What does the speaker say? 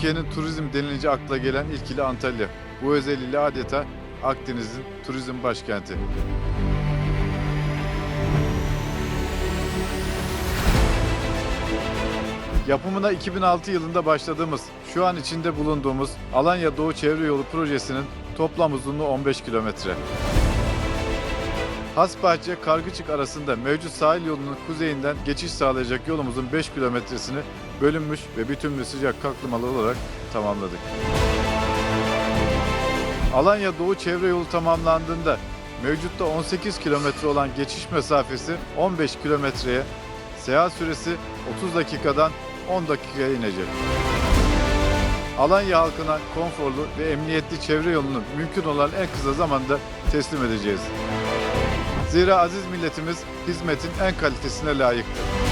Türkiye'nin turizm denilince akla gelen ilk ili Antalya. Bu özelliğiyle adeta Akdeniz'in turizm başkenti. Yapımına 2006 yılında başladığımız, şu an içinde bulunduğumuz Alanya Doğu Çevre Yolu projesinin toplam uzunluğu 15 kilometre. Hasbahçe Kargıçık arasında mevcut sahil yolunun kuzeyinden geçiş sağlayacak yolumuzun 5 kilometresini bölünmüş ve bütünlü sıcak kaklamalı olarak tamamladık. Alanya Doğu Çevre Yolu tamamlandığında mevcutta 18 kilometre olan geçiş mesafesi 15 kilometreye, seyahat süresi 30 dakikadan 10 dakikaya inecek. Alanya halkına konforlu ve emniyetli çevre yolunu mümkün olan en kısa zamanda teslim edeceğiz. Zira aziz milletimiz hizmetin en kalitesine layıktır.